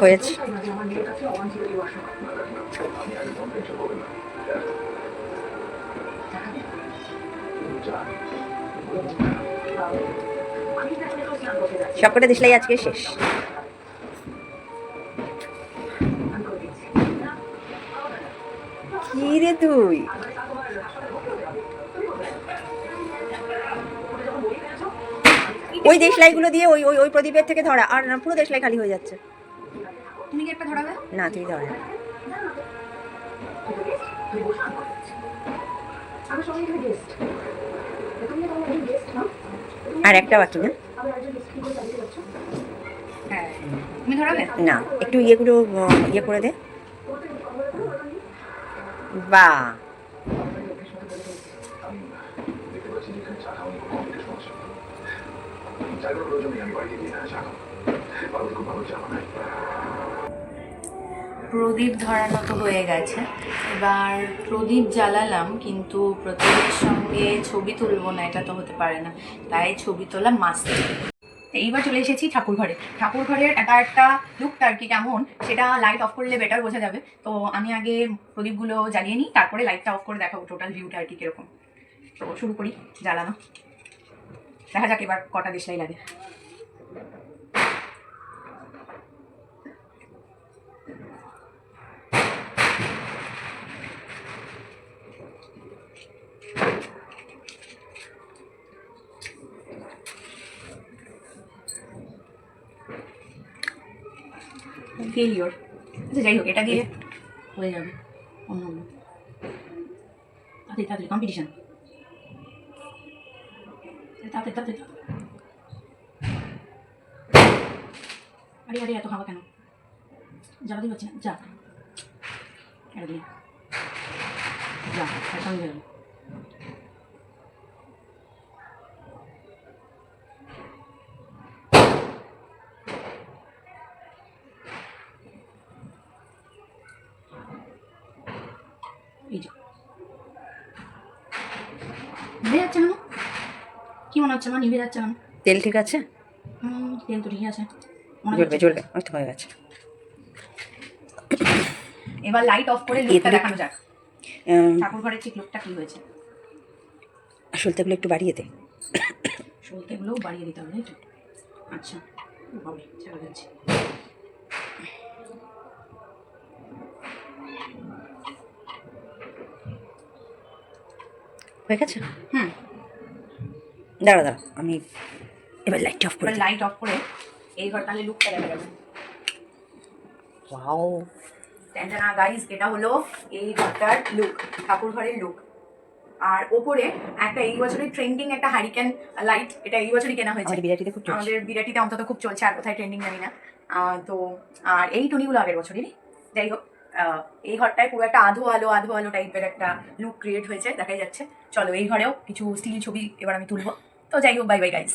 হয়েছে। সবকটা দেশলাই আজকে শেষ। কি রে তুই? ওই দেশলাইগুলো দিয়ে ওই ওই ওই প্রদীপের থেকে ধরা। আর পুরো দেশলাই খালি হয়ে যাচ্ছে। তুমি কি একটা ধরাবে? না তুই ধরা আর একটা বাকি না? হ্যাঁ। তুমি ধরাবে? না একটু ইয়েগুলো ইয়ে করে দে। বা। প্রদীপ ধরানো তো হয়ে গেছে। এবার প্রদীপ জ্বালালাম, কিন্তু প্রদীপের সঙ্গে ছবি তুলবো না, এটা তো হতে পারে না। তাই ছবি তোলা মাস্ট এইবার চলে এসেছি ঠাকুর ঘরে। ঠাকুর ঘরের একটা একটা লুকটা আর কি কেমন, সেটা লাইট অফ করলে বেটার বোঝা যাবে। তো আমি আগে প্রদীপগুলো জ্বালিয়ে নিই, তারপরে লাইটটা অফ করে দেখাবো টোটাল ভিউটা আর কি কীরকম। তো শুরু করি, জ্বালানো। দেখা যাক এবার কটা দেশলাই লাগে। ফেলিওর আচ্ছা যাই হোক, এটা দিয়ে হয়ে যাবে। অন্য তাড়াতাড়ি তাড়াতাড়ি কম্পিটিশন তাড়াতাড়ি তাড়াতাড়ি আরে আরে, এত হাওয়া কেন? জ্বালাতেই পারছি না। যা। এটা দিয়ে। যা একটা এই যে। নিভে যাচ্ছে কেন কি মনে হচ্ছে আমার নিভে যাচ্ছে কেন? তেল ঠিক আছে? তেল তো ঠিকই আছে। জ্বলবে জ্বলবে ওই তো হয়ে গেছে। এবার লাইট অফ করে লুকটা দেখানো যাক। ঠাকুর ঘরের ঠিক লুকটা কি হয়েছে? সলতেগুলো একটু বাড়িয়ে দে। সলতেগুলোও বাড়িয়ে দিতে হবে আচ্ছা বাবা ছেড়ে যাচ্ছে। হয়ে গেছে? হুম। দাঁড়া দাঁড়া আমি এবার লাইটটা অফ করে লাইট অফ করে এই ঘর তাহলে লুকটা দেখা যাবে ওয়াও না গাইস এটা হলো এই ঘরটার লুক ঠাকুর ঘরের লুক আর ওপরে একটা এই বছরের ট্রেন্ডিং একটা হারিকেন লাইট এটা এই বছরই কেনা হয়েছে। বিরাটিতে খুব আমাদের বিরাটিতে অন্তত খুব চলছে আর কোথায় ট্রেন্ডিং জানি না। তো আর এই টুনিগুলো আগের বছরেরই। যাই হোক এই ঘরটায় পুরো একটা আধো আলো আধো আলো টাইপের একটা লুক ক্রিয়েট হয়েছে, দেখাই যাচ্ছে। চলো এই ঘরেও কিছু স্টিল ছবি এবার আমি তুলবো। তো যাই হোক বাই বাই গাইজ